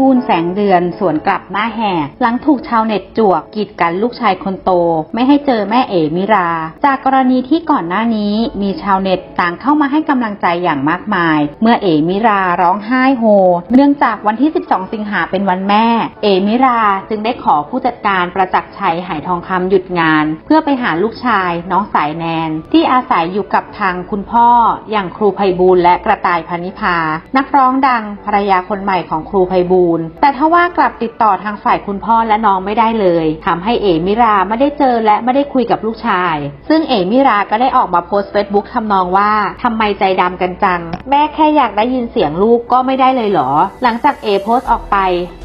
บูลแสงเดือนสวนกลับหน้าแหกหลังถูกชาวเน็ตจวกกีดกันลูกชายคนโต ไม่ให้เจอแม่เอ๋มิรา จากกรณีที่ก่อนหน้านี้มีชาวเน็ตต่างเข้ามาให้กำลังใจอย่างมากมาย เมื่อเอ๋มิราร้องไห้โฮ เนื่องจากวันที่ 12 สิงหาเป็นวันแม่ เอ๋มิราจึงได้ขอผู้จัดการประจักษ์ชัยหายทองคำหยุดงาน เพื่อไปหาลูกชายน้องสายแนน ที่อาศัยอยู่กับทางคุณพ่อ อย่างครูไพบูลและกระต่ายพานิพา นักร้องดังภรรยาคนใหม่ของครูไพบูลย์แต่ถ้าว่ากลับติดต่อทางฝ่ายคุณพ่อและน้องไม่ได้เลยทำให้เอมิราไม่ได้เจอและไม่ได้คุยกับลูกชาย ซึ่งเอมิราก็ได้ออกมาโพสต์เฟซบุ๊กทำนองว่าทำไมใจดำกันจัง แม่แค่อยากได้ยินเสียงลูกก็ไม่ได้เลยเหรอ หลังจากเอโพสต์ออกไป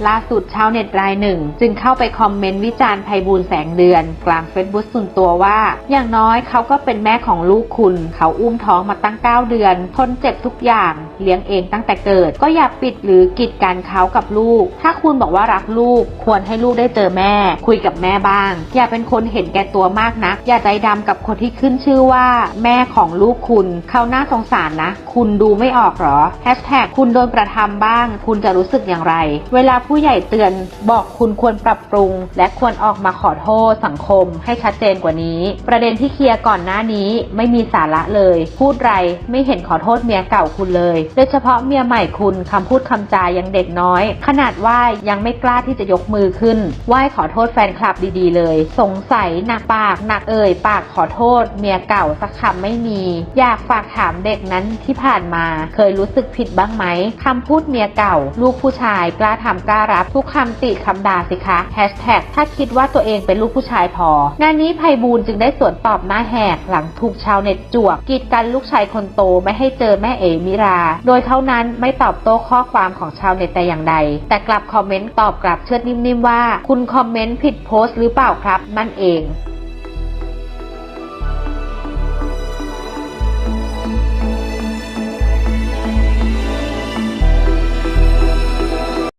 ล่าสุดชาวเน็ตรายหนึ่ง จึงเข้าไปคอมเมนต์วิจารณ์ไพบูลแสงเดือน กลางเฟซบุ๊กส่วนตัวว่า อย่างน้อยเขาก็เป็นแม่ของลูกคุณ เขาอุ้มท้องมาตั้ง 9 เดือนทนเจ็บทุกอย่างเลี้ยงเองตั้งแต่เกิด ก็อย่าปิดหรือกีดกันเขากับลูก ถ้าคุณบอกว่ารักลูก ควรให้ลูกได้เจอแม่ คุยกับแม่บ้าง อย่าเป็นคนเห็นแก่ตัวมากนะอย่าใจดำกับคนที่ขึ้นชื่อว่า แม่ของลูกคุณ เขาน่าสงสารนะ คุณดูไม่ออกหรอแฮชแท็กคุณโดนประทำบ้าง คุณจะรู้สึกอย่างไร เวลาผู้ใหญ่เตือนบอกคุณควรปรับปรุง และควรออกมาขอโทษสังคม ให้ชัดเจนกว่านี้ ประเด็นที่เคลียร์ก่อนหน้านี้ไม่มีสาระเลย พูดไรไม่เห็นขอโทษเมียเก่าคุณเลยโดยเฉพาะเมียใหม่คุณคำพูดคำจายังเด็กน้อย ขนาดไหว้ยังไม่กล้าที่จะยกมือขึ้นไหว้ขอโทษแฟนคลับดีๆเลย สงสัยหนักปากหนักเอ่ยปากขอโทษ เมียเก่าสักคำไม่มี อยากฝากถามเด็กนั้นที่ผ่านมา เคยรู้สึกผิดบ้างไหมคำพูดเมียเก่า ลูกผู้ชายกล้าทำกล้ารับทุกคำติคำด่าสิคะแฮชแท็กถ้าคิดว่าตัวเองเป็นลูกผู้ชายพอ งานนี้ไพบูลจึงได้สวนตอบหน้าแหกหลังถูกชาวเน็ตจวกกีดกันลูกชายคนโตไม่ให้เจอแม่เอ๋มิราโดยเท่านั้นไม่ตอบโต้ข้อความของชาวเน็ตแต่อย่างใด แต่กลับคอมเมนต์ตอบกลับเชิดนิ่มๆว่า คุณคอมเมนต์ผิดโพสต์หรือเปล่าครับนั่นเอง